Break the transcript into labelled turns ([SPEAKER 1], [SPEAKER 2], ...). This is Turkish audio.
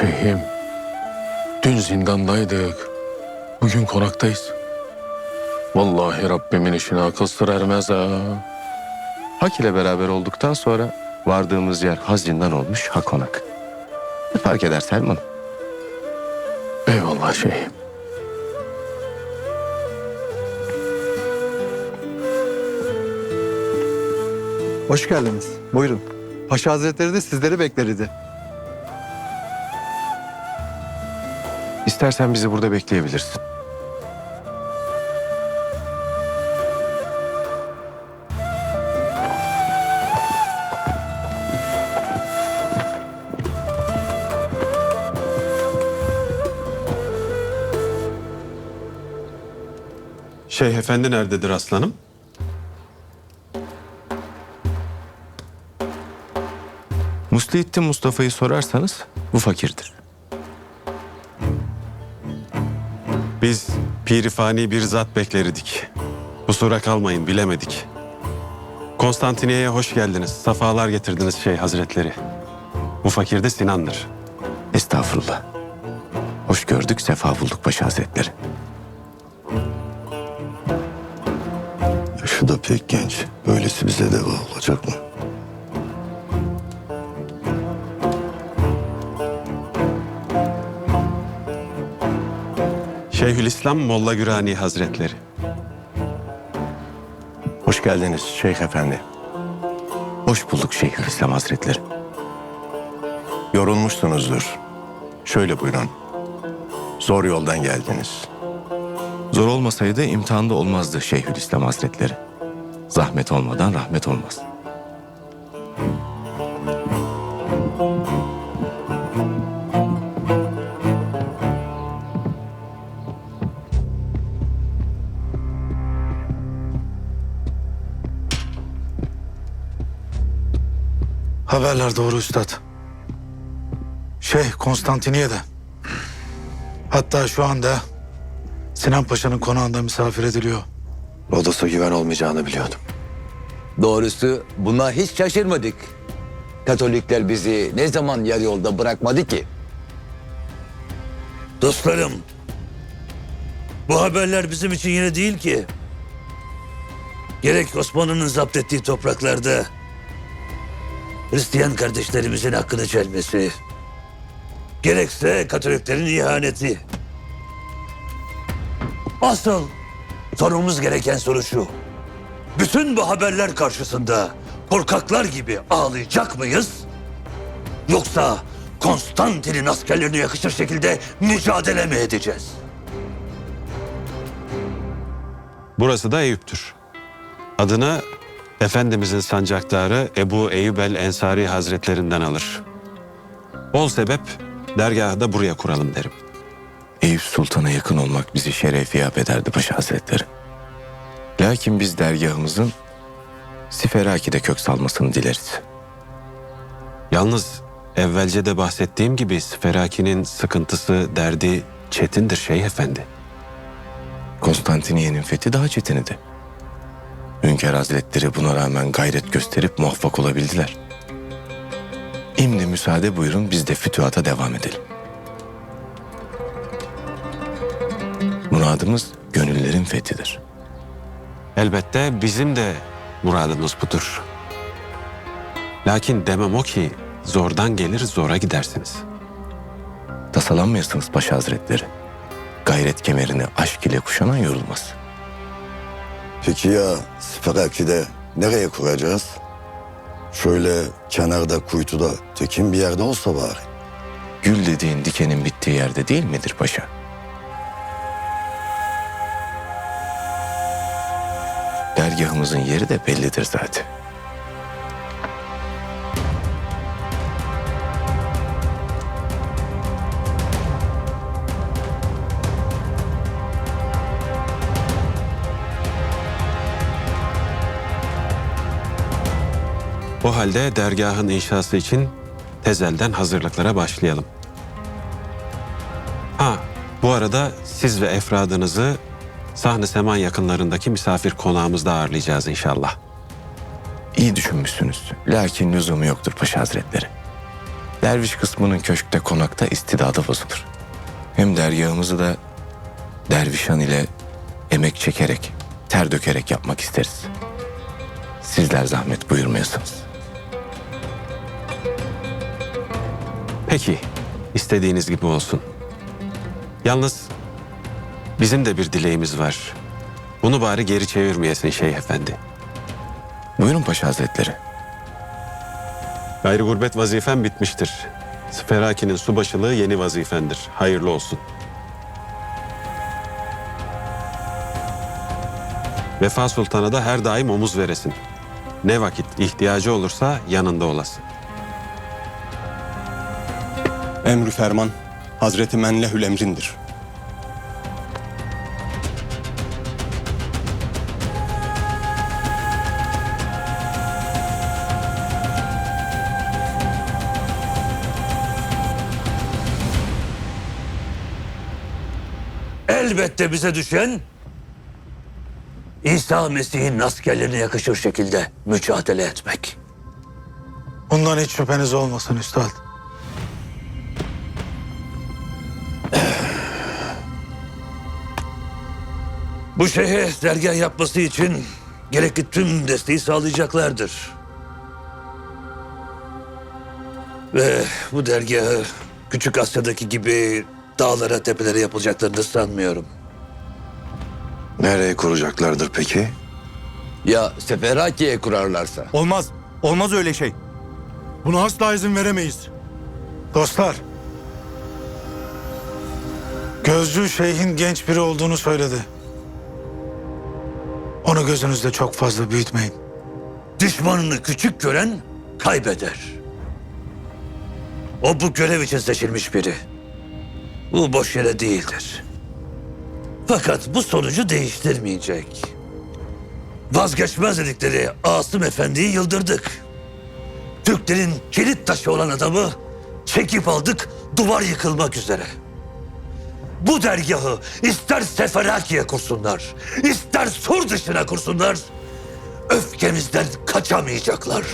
[SPEAKER 1] Şeyhim, dün zindandaydık. Bugün konaktayız. Vallahi Rabbimin işine akıl sır ermez ha.
[SPEAKER 2] Hak ile beraber olduktan sonra vardığımız yer hazindan olmuş ha konak. Ne fark eder Selman?
[SPEAKER 1] Eyvallah şeyhim.
[SPEAKER 3] Hoş geldiniz. Buyurun. Paşa Hazretleri de sizleri bekler
[SPEAKER 2] İstersen bizi burada bekleyebilirsin.
[SPEAKER 4] Şeyh Efendi nerededir aslanım?
[SPEAKER 2] Muslihittin Mustafa'yı sorarsanız bu fakirdir.
[SPEAKER 4] Biz pirifani bir zat beklerdik. Kusura kalmayın bilemedik. Konstantiniye'ye hoş geldiniz. Safalar getirdiniz Şeyh Hazretleri. Bu fakir de Sinan'dır.
[SPEAKER 2] Estağfurullah. Hoş gördük, sefa bulduk Paşa Hazretleri.
[SPEAKER 5] Şu da pek genç. Böylesi bize deva olacak mı?
[SPEAKER 4] Şeyhülislam Molla Gürani Hazretleri.
[SPEAKER 2] Hoş geldiniz Şeyh Efendi. Hoş bulduk Şeyhülislam Hazretleri.
[SPEAKER 5] Yorulmuşsunuzdur. Şöyle buyurun. Zor yoldan geldiniz.
[SPEAKER 2] Zor olmasaydı imtihanda olmazdı Şeyhülislam Hazretleri. Zahmet olmadan rahmet olmaz.
[SPEAKER 6] Haberler doğru üstad. Şeyh Konstantiniye'de. Hatta şu anda Sinan Paşa'nın konağında misafir ediliyor.
[SPEAKER 5] Rodos'a güven olmayacağını biliyordum.
[SPEAKER 7] Doğrusu buna hiç şaşırmadık. Katolikler bizi ne zaman yarı yolda bırakmadı ki?
[SPEAKER 8] Dostlarım, bu haberler bizim için yeni değil ki. Gerek Osmanlı'nın zapt ettiği topraklarda Hristiyan kardeşlerimizin hakkını çelmesi, gerekse Katoliklerin ihaneti. Asıl sormamız gereken soru şu. Bütün bu haberler karşısında korkaklar gibi ağlayacak mıyız? Yoksa Konstantin'in askerlerine yakışır şekilde mücadele mi edeceğiz?
[SPEAKER 4] Burası da Eyüp'tür. Adını Efendimizin sancaktarı Ebu Eyyub el Ensari Hazretlerinden alır. Ol sebep dergahı da buraya kuralım derim.
[SPEAKER 2] Eyüp Sultan'a yakın olmak bizi şeref yap ederdi Paşa Hazretleri. Lakin biz dergahımızın Siferaki'de kök salmasını dileriz.
[SPEAKER 4] Yalnız evvelce de bahsettiğim gibi Feraki'nin sıkıntısı, derdi çetindir Şeyh Efendi.
[SPEAKER 2] Konstantiniye'nin fethi daha çetinidi. Hünkâr Hazretleri buna rağmen gayret gösterip muvaffak olabildiler. Şimdi müsaade buyurun biz de fütühata devam edelim. Muradımız gönüllerin fethidir.
[SPEAKER 4] Elbette bizim de muradımız budur. Lakin demem o ki zordan gelir zora gidersiniz.
[SPEAKER 2] Tasalanmayasınız Paşa Hazretleri. Gayret kemerini aşk ile kuşanan yorulmaz.
[SPEAKER 5] Peki ya Speraki'de nereye kuracağız? Şöyle kenarda, kuytuda, tekin bir yerde olsa bari.
[SPEAKER 2] Gül dediğin dikenin bittiği yerde değil midir paşa? Dergahımızın yeri de bellidir zaten.
[SPEAKER 4] O halde dergahın inşası için tezelden hazırlıklara başlayalım. Ha, bu arada siz ve efradınızı Sahne Seman yakınlarındaki misafir konağımızda ağırlayacağız inşallah.
[SPEAKER 2] İyi düşünmüşsünüz. Lakin lüzumu yoktur Paşa Hazretleri. Derviş kısmının köşkte konakta istidadı bozulur. Hem dergahımızı da dervişan ile emek çekerek, ter dökerek yapmak isteriz. Sizler zahmet buyurmayasınız.
[SPEAKER 4] Peki, istediğiniz gibi olsun. Yalnız bizim de bir dileğimiz var. Bunu bari geri çevirmeyesin Şeyh Efendi.
[SPEAKER 2] Buyurun Paşa Hazretleri.
[SPEAKER 4] Gayrı gurbet vazifen bitmiştir. Sferaki'nin subaşılığı yeni vazifendir. Hayırlı olsun. Vefa Sultan'a da her daim omuz veresin. Ne vakit ihtiyacı olursa yanında olasın.
[SPEAKER 9] Emrü ferman Hazreti Menlehül emrindir.
[SPEAKER 8] Elbette bize düşen İsa Mesih'in askerlerine yakışır şekilde mücadele etmek.
[SPEAKER 6] Bundan hiç şüpheniz olmasın üstad.
[SPEAKER 8] Bu şeyhe dergah yapması için gerekli tüm desteği sağlayacaklardır. Ve bu dergahı Küçük Asya'daki gibi dağlara tepelere yapılacaklarını sanmıyorum.
[SPEAKER 5] Nereye kuracaklardır peki?
[SPEAKER 7] Ya Seferaki'ye kurarlarsa?
[SPEAKER 9] Olmaz. Olmaz öyle şey.
[SPEAKER 6] Buna asla izin veremeyiz. Dostlar. Gözcü şeyhin genç biri olduğunu söyledi. Onu gözünüzde çok fazla büyütmeyin.
[SPEAKER 8] Düşmanını küçük gören kaybeder. O bu görev için seçilmiş biri. Bu boş yere değildir. Fakat bu sonucu değiştirmeyecek. Vazgeçmez dedikleri Asım Efendi'yi yıldırdık. Türklerin kilit taşı olan adamı çekip aldık duvar yıkılmak üzere. Bu dergahı ister Seferaki'ye kursunlar, ister sur dışına kursunlar, öfkemizden kaçamayacaklar.